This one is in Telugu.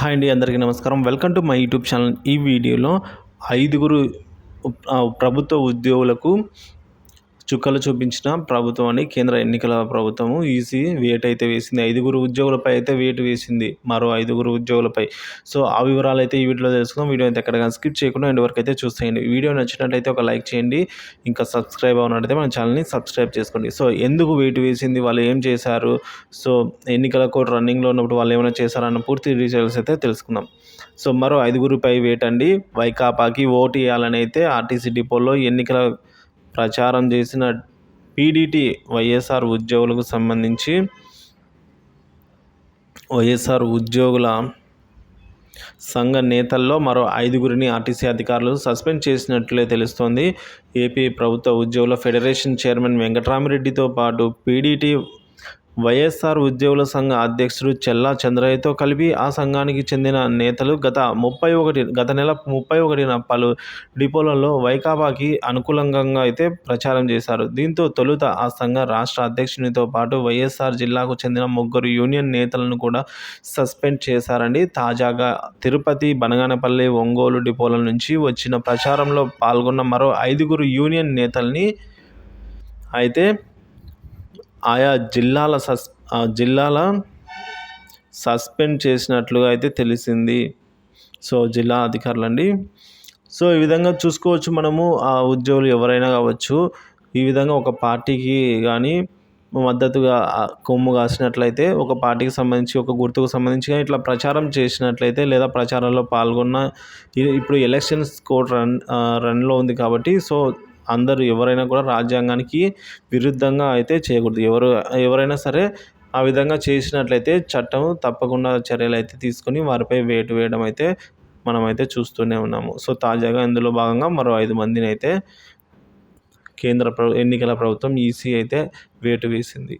హాయ్ అండి అందరికీ నమస్కారం. Welcome to my YouTube channel. ఈ వీడియోలో ఐదుగురు ప్రభుత్వ ఉద్యోగులకు చుక్కలు చూపించిన ప్రభుత్వం అని కేంద్ర ఎన్నికల ప్రభుత్వము ఈసీ వేట్ అయితే వేసింది. ఐదుగురు ఉద్యోగులపై అయితే వేటు వేసింది. మరో ఐదుగురు ఉద్యోగులపై. సో ఆ వివరాలు అయితే ఈ వీడియోలో తెలుసుకుందాం. వీడియో అయితే ఎక్కడ స్కిప్ చేయకుండా ఎండ్ వరకు అయితే చూసేయండి. వీడియో నచ్చినట్లయితే ఒక లైక్ చేయండి. ఇంకా సబ్స్క్రైబ్ అవునట్లయితే మన ఛానల్ని సబ్స్క్రైబ్ చేసుకోండి. సో ఎందుకు వేటు వేసింది? వాళ్ళు ఏం చేశారు? సో ఎన్నికల కోడ్ రన్నింగ్లో ఉన్నప్పుడు వాళ్ళు ఏమైనా చేశారన్న పూర్తి డీటెయిల్స్ అయితే తెలుసుకుందాం. సో మరో ఐదుగురిపై వేటండి. వైకాపాకి ఓటు వేయాలని అయితే ఆర్టీసీ డిపోలో ఎన్నికల ప్రచారం చేసిన పీడీటీ వైఎస్ఆర్ ఉద్యోగులకు సంబంధించి వైఎస్ఆర్ ఉద్యోగుల సంఘ నేతల్లో మరో ఐదుగురిని ఆర్టీసీ అధికారులు సస్పెండ్ చేసినట్లే తెలుస్తోంది. ఏపీ ప్రభుత్వ ఉద్యోగుల ఫెడరేషన్ చైర్మన్ వెంకటరామిరెడ్డితో పాటు పీడీటీ వైఎస్ఆర్ ఉద్యోగుల సంఘ అధ్యక్షుడు చెల్లా చంద్రయ్యతో కలిపి ఆ సంఘానికి చెందిన నేతలు గత ముప్పై ఒకటి గత నెల ముప్పై ఒకటిన పలు డిపోలలో వైకాపాకి అనుకూలంగా అయితే ప్రచారం చేశారు. దీంతో తొలుత ఆ సంఘ రాష్ట్ర అధ్యక్షునితో పాటు వైఎస్ఆర్ జిల్లాకు చెందిన ముగ్గురు యూనియన్ నేతలను కూడా సస్పెండ్ చేశారండి. తాజాగా తిరుపతి బనగానపల్లి ఒంగోలు డిపోల నుంచి వచ్చిన ప్రచారంలో పాల్గొన్న మరో ఐదుగురు యూనియన్ నేతల్ని అయితే ఆయా జిల్లాల సస్ జిల్లాల సస్పెండ్ చేసినట్లుగా అయితే తెలిసింది. సో జిల్లా అధికారులండి. సో ఈ విధంగా చూసుకోవచ్చు మనము. ఆ ఉద్యోగులు ఎవరైనా కావచ్చు ఈ విధంగా ఒక పార్టీకి కానీ మద్దతుగా కొమ్ము కాసినట్లయితే ఒక పార్టీకి సంబంధించి ఒక గుర్తుకు సంబంధించి ఇట్లా ప్రచారం చేసినట్లయితే లేదా ప్రచారంలో పాల్గొన్న ఇప్పుడు ఎలక్షన్స్ కోడ్ రన్ రన్లో ఉంది కాబట్టి సో అందరూ ఎవరైనా కూడా రాజ్యాంగానికి విరుద్ధంగా అయితే చేయకూడదు. ఎవరు ఎవరైనా సరే ఆ విధంగా చేసినట్లయితే చట్టం తప్పకుండా చర్యలు అయితే తీసుకొని వారిపై వేటు వేయడం అయితే మనమైతే చూస్తూనే ఉన్నాము. సో తాజాగా ఇందులో భాగంగా మరో ఐదు మందిని అయితే కేంద్ర ప్రభు ఎన్నికల ప్రభుత్వం ఈసీ అయితే వేటు వేసింది.